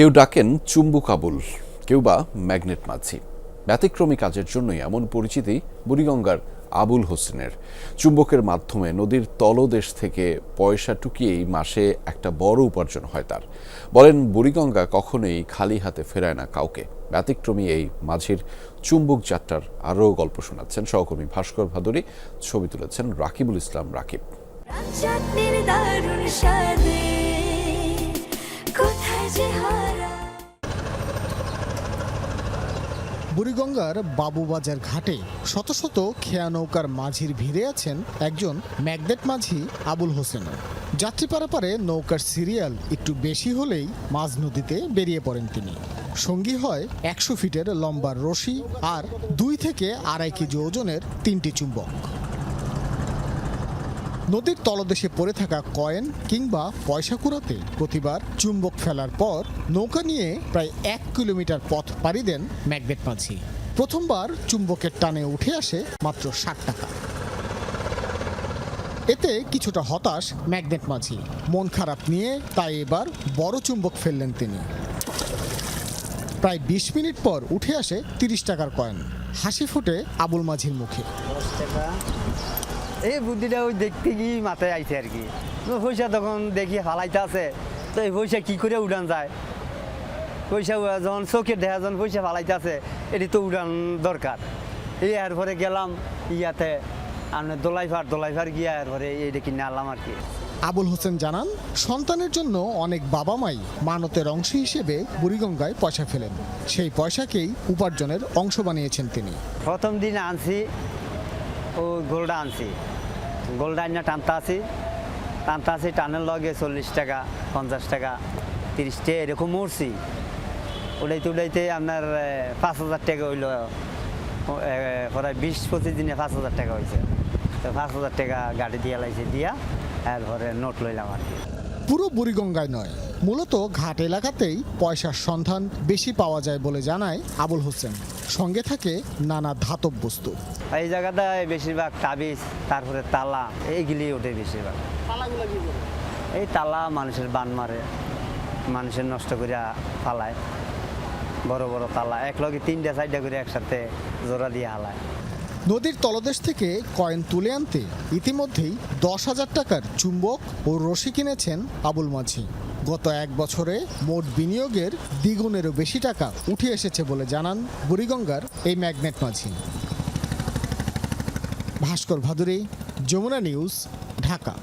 কেউ ডাকেন চুম্বুক আবুল কেউ বা ম্যাগনেট মাঝি। ব্যতিক্রমী কাজের জন্যই এমন পরিচিতি বুড়িগঙ্গার আবুল হোসেনের। চুম্বকের মাধ্যমে নদীর তলদেশ থেকে পয়সা টুকিয়েই মাসে একটা বড় উপার্জন হয় তার। বলেন, বুড়িগঙ্গা কখনোই খালি হাতে ফেরায় না কাউকে। ব্যতিক্রমী এই মাঝির চুম্বক যাত্রার আরও গল্প শোনাচ্ছেন সহকর্মী ভাস্কর ভাদুরী, ছবি তুলেছেন রাকিবুল ইসলাম রাকিব। কোথায় যে বুড়িগঙ্গার বাবুবাজার ঘাটে শত শত খেয়া নৌকার মাঝির ভিড়ে আছেন একজন ম্যাগনেট মাঝি আবুল হোসেন। যাত্রী পারাপারে নৌকার সিরিয়াল একটু বেশি হলেই মাঝ নদীতে বেরিয়ে পড়েন তিনি। সঙ্গী হয় একশো ফিটের লম্বা রশি আর দুই থেকে আড়াই কেজি ওজনের তিনটি চুম্বক। নদীর তলদেশে পড়ে থাকা কয়েন কিংবা পয়সা কুড়াতে প্রতিবার চুম্বক ফেলার পর নৌকা নিয়ে প্রায় এক কিলোমিটার পথ পাড়ি দেন ম্যাগনেট মাঝি। প্রথমবার চুম্বকের টানে উঠে আসে মাত্র ষাট টাকা। এতে কিছুটা হতাশ ম্যাগনেট মাঝি। মন খারাপ নিয়ে তাই এবার বড় চুম্বক ফেললেন তিনি। প্রায় বিশ মিনিট পর উঠে আসে তিরিশ টাকার কয়েন। হাসি ফুটে আবুল মাঝির মুখে। এই বুদ্ধিটা ওই দেখতে গিয়ে মাথায় আইছে আর কি? তো পয়সা তখন দেখি ফালাইতে আছে। তো এই পয়সা কী করে উড়ান যায়? পয়সা যখন চোখে দেখা যখন পয়সা ফালাইতে আছে এটি তো উড়ান দরকার। এই এরপরে গেলাম ইয়াতে আপনার দোলাইফার দোলাইফার গিয়া এরপরে এইটা কিনে আনলাম আর কি। আবুল হোসেন জানান সন্তানের জন্য অনেক বাবা মাই মানতের অংশ হিসেবে বুড়িগঙ্গায় পয়সা ফেলেন। সেই পয়সাকেই উপার্জনের অংশ বানিয়েছেন তিনি। প্রথম দিন আনছি ও গোলটা আনছি। গোলটা আনিয়া টানতে আছি। টানতে আছি, টানের লগে চল্লিশ টাকা, পঞ্চাশ টাকা, তিরিশ টাকা, এরকম মরছি উড়াইতে উড়াইতে আপনার পাঁচ হাজার টাকা হইল। প্রায় বিশ, পঁচিশ দিনে পাঁচ হাজার টাকা হয়েছে তো পাঁচ হাজার টাকা গাড়ি দিয়ে লাইছে, দিয়া, এরপরে নোট লইলাম আর কি। পুরো বুড়িগঙ্গায় নয়। মূলত ঘাট এলাকাতেই পয়সার সন্ধান বেশি পাওয়া যায় বলে জানায় আবুল হোসেন। সঙ্গে থাকে নানা ধাতব বস্তু। এই জায়গাটায় বেশিরভাগ তাবিজ তারপরে তালা এইগুলি ওঠে বেশিরভাগ। এই তালা মানুষের বান মারে মানুষের নষ্ট করিয়া ফালায়। বড় বড় তালা এক লগে তিনটা চারটা করে একসাথে জোড়া দিয়ে হালায়। নদীর তলদেশ থেকে কয়েন তুলে আনতে ইতিমধ্যেই দশ হাজার টাকার চুম্বক ও রশি কিনেছেন আবুল মাঝি। গত এক বছরে মোট বিনিয়োগের দ্বিগুণেরও বেশি টাকা উঠে এসেছে বলে জানান বুড়িগঙ্গার এই ম্যাগনেট মাঝি। ভাস্কর ভাদুরী, যমুনা নিউজ, ঢাকা।